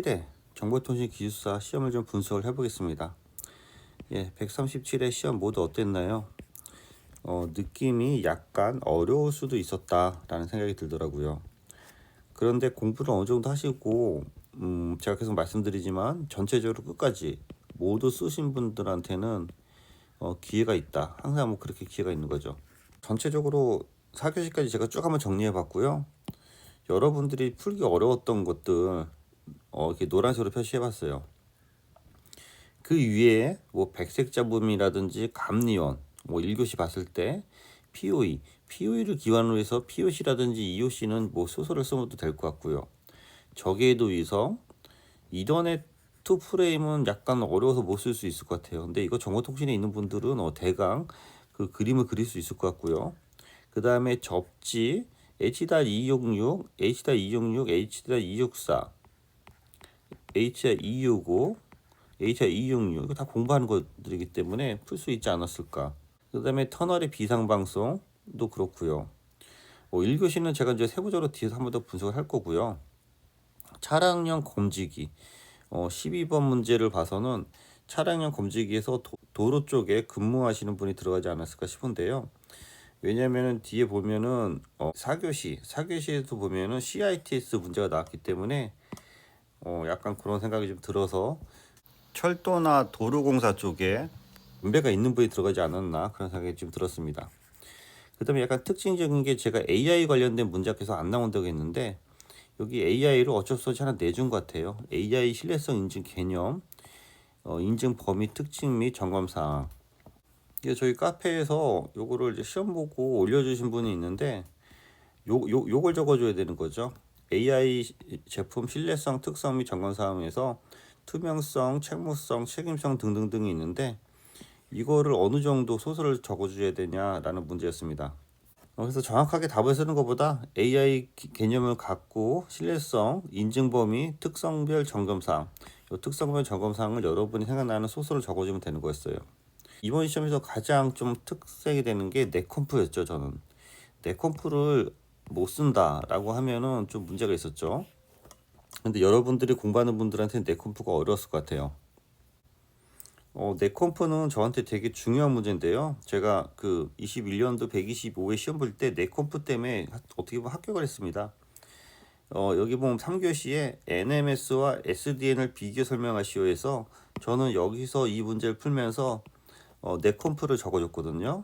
137회 정보통신기술사 시험을 좀 분석을 해보겠습니다. 예, 137회 시험 모두 어땠나요? 어, 느낌이 약간 어려울 수도 있었다라는 생각이 들더라고요. 그런데 공부를 어느 정도 하시고, 음, 제가 계속 말씀드리지만 전체적으로 끝까지 모두 쓰신 분들한테는 어, 기회가 있다. 항상 뭐 그렇게 기회가 있는 거죠. 전체적으로 4교시까지 제가 쭉 한번 정리해 봤고요. 여러분들이 풀기 어려웠던 것들 어, 이렇게 노란색으로 표시해 봤어요. 그 위에 뭐 백색 잡음이라든지 감리원 뭐 1교시 봤을 때 POE, POE를 기반으로 해서 POC라든지 EOC는 뭐 소설을 써도 될 것 같고요. 저궤도 위성, 이더넷 투 프레임은 약간 어려워서 못 쓸 수 있을 것 같아요. 근데 이거 정보통신에 있는 분들은 어, 대강 그 그림을 그릴 수 있을 것 같고요. 그 다음에 접지, H.266, H.266, H.264, H.265, H.266 이거 다 공부하는 것들이기 때문에 풀 수 있지 않았을까. 그 다음에 터널의 비상방송도 그렇고요. 뭐 1교시는 제가 이제 세부적으로 뒤에서 한 번 더 분석을 할 거고요. 차량용 검지기 어, 12번 문제를 봐서는 차량용 검지기에서 도, 도로 쪽에 근무하시는 분이 들어가지 않았을까 싶은데요. 왜냐면은 뒤에 보면은 어, 4교시, 4교시에도 보면은 CITS 문제가 나왔기 때문에 어, 약간 그런 생각이 좀 들어서 철도나 도로공사 쪽에 문제가 있는 분이 들어가지 않았나 그런 생각이 좀 들었습니다. 그다음에 약간 특징적인 게 제가 AI 관련된 계속 안 나온다고 했는데 여기 AI로 어쩔 수 없이 하나 내준 것 같아요. AI 신뢰성 인증 개념, 어, 인증 범위 특징 및 점검 사항. 이게 저희 카페에서 요거를 이제 시험 보고 올려주신 분이 있는데 요, 요, 요걸 적어줘야 되는 거죠. AI 제품 신뢰성 특성 및 점검 사항에서 투명성, 책무성, 책임성 등등등이 있는데 이거를 어느 정도 소설을 적어줘야 되냐라는 문제였습니다. 어, 그래서 정확하게 답을 쓰는 것보다 AI 기- 개념을 갖고 신뢰성, 인증 범위, 특성별 점검 사항, 이 특성별 점검 사항을 여러분이 생각나는 소설을 적어주면 되는 거였어요. 이번 시험에서 가장 좀 특색이 되는 게 네컴프였죠, 저는. 네컴프를 못 쓴다라고 하면은 좀 문제가 있었죠. 근데 여러분들이 공부하는 분들한테는 네컴프가 어려웠을 것 같아요. 어, 네컴프는 저한테 되게 중요한 문제인데요. 제가 그 21년도 125회 시험 볼 때 네컴프 때문에 하- 어떻게 보면 합격을 했습니다. 어, 여기 보면 3교시에 NMS와 SDN을 비교 설명하시오에서 저는 여기서 이 문제를 풀면서 어, 네컴프를 적어줬거든요.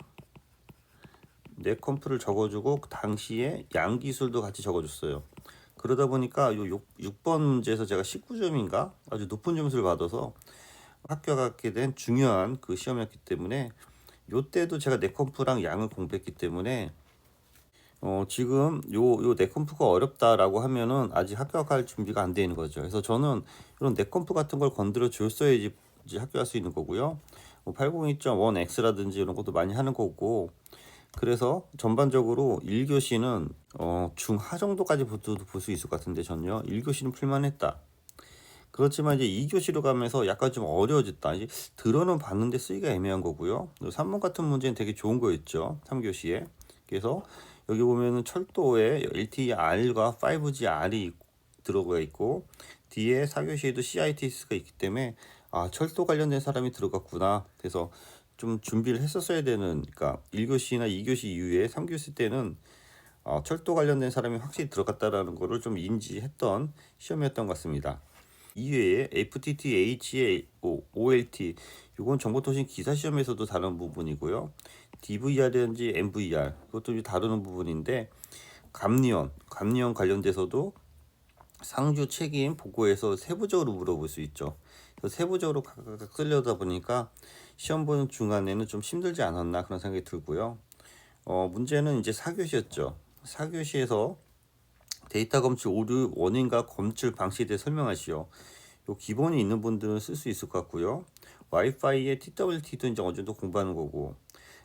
네컴프를 적어주고 그 당시에 양기술도 같이 적어줬어요. 그러다 보니까 요 6, 번 문제에서 제가 19점인가 아주 높은 점수를 받아서 합격 하게 된 중요한 그 시험이었기 때문에 요때도 제가 네컴프랑 양을 공부했기 때문에 어 지금 요 요 네컴프가 어렵다라고 하면은 아직 합격할 준비가 안 되는 거죠. 그래서 저는 이런 네컴프 같은 걸 건드려 줬어야지 이제 합격할 수 있는 거고요. 뭐 802.1x라든지 이런 것도 많이 하는 거고 그래서 전반적으로 1교시는 어 중하 정도까지 볼 수 있을 것 같은데 전요 1교시는 풀만했다. 그렇지만 이제 2교시로 가면서 약간 좀 어려워졌다. 이제 들어는 봤는데 쓰기가 애매한 거고요. 3번 같은 문제는 되게 좋은 거였죠. 3교시에. 그래서 여기 보면은 철도에 LTER과 5G-R이 들어가 있고 뒤에 4교시에도 CITS가 있기 때문에 아 철도 관련된 사람이 들어갔구나. 그래서 좀 준비를 했었어야 되는 그러니까 1교시나 2교시 이후에 3교시 때는 어, 철도 관련된 사람이 확실히 들어갔다라는 거를 좀 인지했던 시험이었던 것 같습니다. 이외에 FTTH, OLT 이건 정보통신 기사 시험에서도 다른 부분이고요. DVR이든지 MVR 그것도 다루는 부분인데 감리원, 감리원 관련돼서도 상주 책임 보고에서 세부적으로 물어볼 수 있죠. 세부적으로 각각 쓰려다 보니까 시험 보는 중간에는 좀 힘들지 않았나 그런 생각이 들고요. 어, 문제는 이제 4교시였죠. 4교시에서 데이터 검출 오류 원인과 검출 방식에 대해 설명하시오. 요 기본이 있는 분들은 쓸 수 있을 것 같고요. 와이파이의 TWT도 이제 어느 정도 공부하는 거고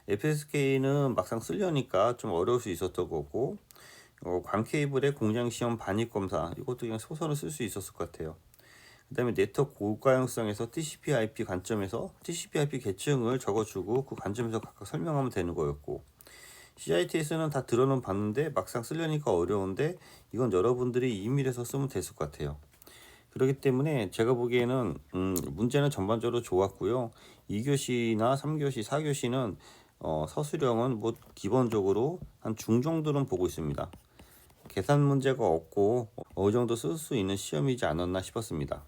FSK는 막상 쓰려니까 좀 어려울 수 있었던 거고 어, 광 케이블의 공장 시험 반입 검사 이것도 그냥 소설을 쓸 수 있었을 것 같아요. 그 다음에 네트워크 고가용성에서 TCP/IP 관점에서 TCP/IP 계층을 적어주고 그 관점에서 각각 설명하면 되는 거였고 CITS는 다 들어는 봤는데 막상 쓰려니까 어려운데 이건 여러분들이 이밀해서 쓰면 됐을 것 같아요. 그렇기 때문에 제가 보기에는 음, 문제는 전반적으로 좋았고요. 2교시나 3교시, 4교시는 어, 서술형은 뭐 기본적으로 한 중 정도는 보고 있습니다. 계산 문제가 없고 어느 정도 쓸 수 있는 시험이지 않았나 싶었습니다.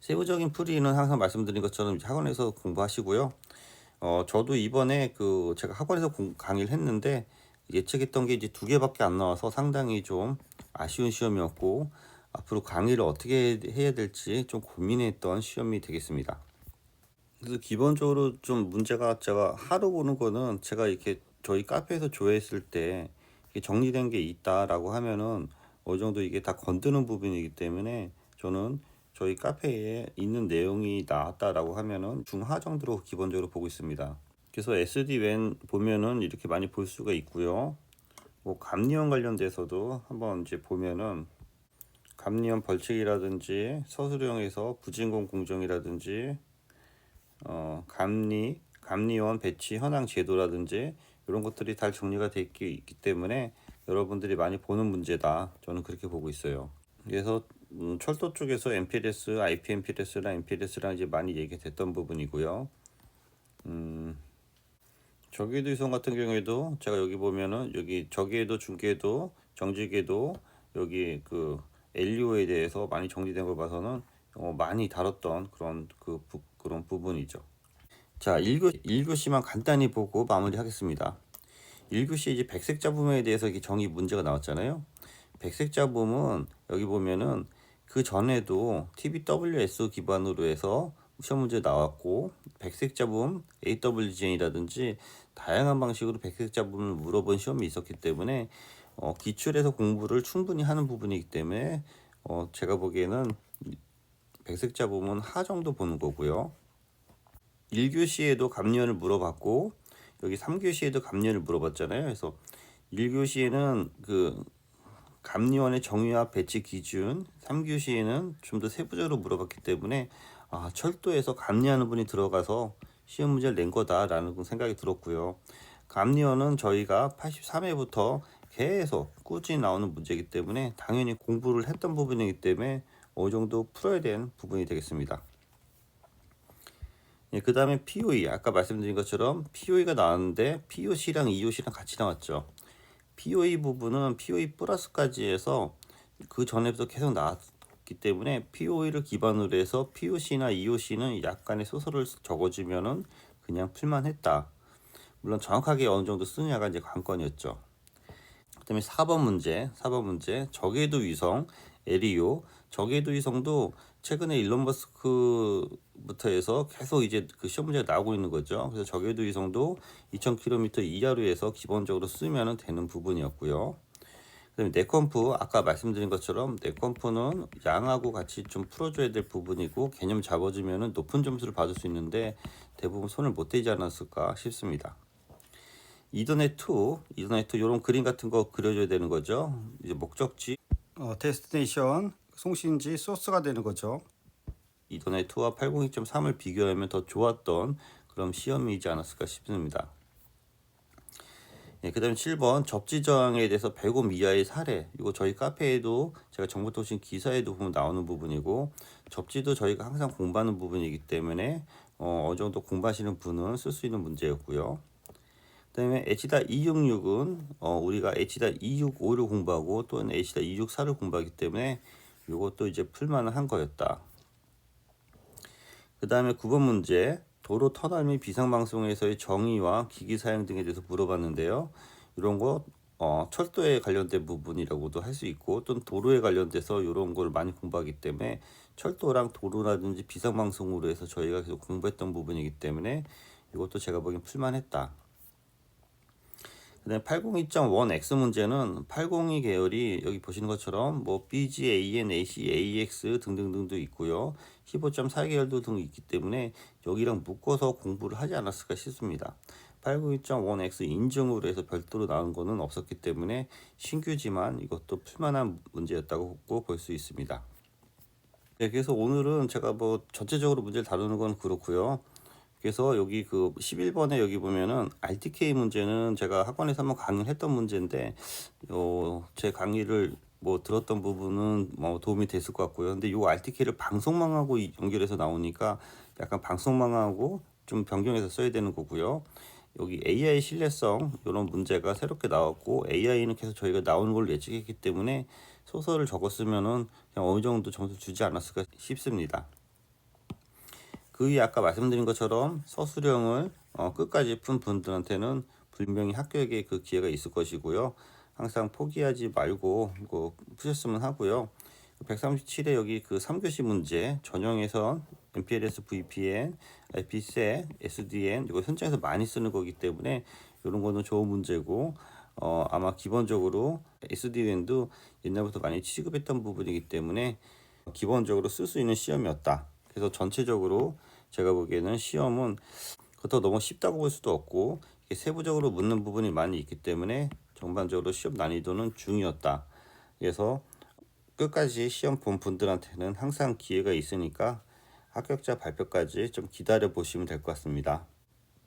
세부적인 풀이는 항상 말씀드린 것처럼 학원에서 공부하시고요. 어, 저도 이번에 그 제가 학원에서 공, 강의를 했는데 예측했던 게 이제 두 개밖에 안 나와서 상당히 좀 아쉬운 시험이었고 앞으로 강의를 어떻게 해야 될지 좀 고민했던 시험이 되겠습니다. 그래서 기본적으로 좀 문제가 제가 하루 보는 거는 제가 이렇게 저희 카페에서 조회했을 때 정리된 게 있다라고 하면은 어느 정도 이게 다 건드는 부분이기 때문에 저는 저희 카페에 있는 내용이 나왔다라고 하면은 중하 정도로 기본적으로 보고 있습니다. 그래서 SD 웬 보면은 이렇게 많이 볼 수가 있고요. 뭐 감리원 관련돼서도 한번 이제 보면은 감리원 벌칙이라든지 서술형에서 부진공 공정이라든지 어, 감리 감리원 배치 현황 제도라든지 이런 것들이 잘 정리가 되어 있기 때문에 여러분들이 많이 보는 문제다. 저는 그렇게 보고 있어요. 그래서 음, 철도 쪽에서 MPLS, IPMPLS랑 MPLS랑 이제 많이 얘기됐던 부분이고요. 음, 저기도 유성 같은 경우에도 제가 여기 보면은 여기 저기에도 중계도 정지계도 여기 그 LU에 대해서 많이 정리된 걸 봐서는 어, 많이 다뤘던 그런 그 부, 그런 부분이죠. 자, 1교, 1교시만 간단히 보고 마무리하겠습니다. 1교시 이제 백색 잡음에 대해서 이게 정의 문제가 나왔잖아요. 백색 잡음은 여기 보면은 그 전에도 TBWS 기반으로 해서 시험 문제 나왔고 백색 잡음 AWGN이라든지 다양한 방식으로 백색 잡음을 물어본 시험이 있었기 때문에 어, 기출에서 공부를 충분히 하는 부분이기 때문에 어, 제가 보기에는 백색 잡음은 하 정도 보는 거고요. 1교시에도 감년을 물어봤고 여기 3교시에도 감년을 물어봤잖아요. 그래서 1교시에는 그 감리원의 정의와 배치 기준, 3교시에는 좀 더 세부적으로 물어봤기 때문에 아, 철도에서 감리하는 분이 들어가서 시험 문제를 낸 거다라는 생각이 들었고요. 감리원은 저희가 83회부터 계속 꾸준히 나오는 문제이기 때문에 당연히 공부를 했던 부분이기 때문에 어느 정도 풀어야 되는 부분이 되겠습니다. 예, 그 다음에 POE 아까 말씀드린 것처럼 POE가 나왔는데 POC랑 EOC랑 같이 나왔죠. POE 부분은 POE 플러스까지 해서 그 전에부터 계속 나왔기 때문에 POE를 기반으로 해서 POC나 EOC는 약간의 소설을 적어주면은 그냥 풀만 했다. 물론 정확하게 어느 정도 쓰느냐가 이제 관건이었죠. 그다음에 4번 문제, 4번 문제 적외도 위성 에리오 적외도 위성도 최근에 일론 머스크 부터 해서 계속 이제 그 시험 문제가 나오고 있는 거죠. 그래서 적외도 위성도 2,000km 이하로 해서 기본적으로 쓰면 되는 부분이었고요. 그다음에 네컴프 아까 말씀드린 것처럼 네컴프는 양하고 같이 좀 풀어줘야 될 부분이고 개념 잡아주면 높은 점수를 받을 수 있는데 대부분 손을 못 대지 않았을까 싶습니다. 이더넷 2, 이더넷 2 이런 그림 같은 거 그려줘야 되는 거죠. 이제 목적지, 어, 데스티네이션, 송신지, 소스가 되는 거죠. 이더넷 2와 802.3을 비교하면 더 좋았던 그런 시험이지 않았을까 싶습니다. 예, 그 다음에 7번 접지 저항에 대해서 105 이하의 사례 이거 저희 카페에도 제가 정보통신 기사에도 보면 나오는 부분이고 접지도 저희가 항상 공부하는 부분이기 때문에 어, 어느 정도 공부하시는 분은 쓸 수 있는 문제였고요. 그 다음에 H.266은 어, 우리가 H.265를 공부하고 또는 H.264를 공부하기 때문에 이것도 이제 풀만한 거였다. 그 다음에 9번 문제 도로 터널 및 비상방송에서의 정의와 기기 사용 등에 대해서 물어봤는데요. 이런 거 어, 철도에 관련된 부분이라고도 할 수 있고 또는 도로에 관련돼서 이런 걸 많이 공부하기 때문에 철도랑 도로라든지 비상방송으로 해서 저희가 계속 공부했던 부분이기 때문에 이것도 제가 보기엔 풀만했다. 그다음에 802.1x 문제는 802 계열이 여기 보시는 것처럼 뭐 BG, AN, AC, AX 등등등도 있고요. 15.4 계열도 등 있기 때문에 여기랑 묶어서 공부를 하지 않았을까 싶습니다. 892.1x 인증으로 해서 별도로 나온 거는 없었기 때문에 신규지만 이것도 풀만한 문제였다고 볼 수 있습니다. 네, 그래서 오늘은 제가 뭐 전체적으로 문제를 다루는 건 그렇고요. 그래서 여기 그 11번에 여기 보면은 RTK 문제는 제가 학원에서 한번 강의했던 문제인데 어, 제 강의를 뭐 들었던 부분은 뭐 도움이 됐을 것 같고요. 근데 요 RTK를 방송망하고 이- 연결해서 나오니까 약간 방송망하고 좀 변경해서 써야 되는 거고요. 여기 AI 신뢰성 이런 문제가 새롭게 나왔고 AI는 계속 저희가 나오는 걸 예측했기 때문에 소설을 적었으면은 그냥 어느 정도 점수 주지 않았을까 싶습니다. 그 위에 아까 말씀드린 것처럼 서술형을 어, 끝까지 푼 분들한테는 분명히 합격의 그 기회가 있을 것이고요. 항상 포기하지 말고 그 푸셨으면 하고요. 137에 여기 그 3교시 문제 전형에서 MPLS, VPN, IPC, SDN 이거 현장에서 많이 쓰는 거기 때문에 이런 거는 좋은 문제고 어, 아마 기본적으로 SDN도 옛날부터 많이 취급했던 부분이기 때문에 기본적으로 쓸 수 있는 시험이었다. 그래서 전체적으로 제가 보기에는 시험은 그렇다고 너무 쉽다고 볼 수도 없고 세부적으로 묻는 부분이 많이 있기 때문에 전반적으로 시험 난이도는 중이었다. 그래서 끝까지 시험 본 분들한테는 항상 기회가 있으니까 합격자 발표까지 좀 기다려 보시면 될 것 같습니다.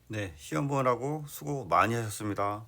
네, 시험 보느라고 수고 많이 하셨습니다.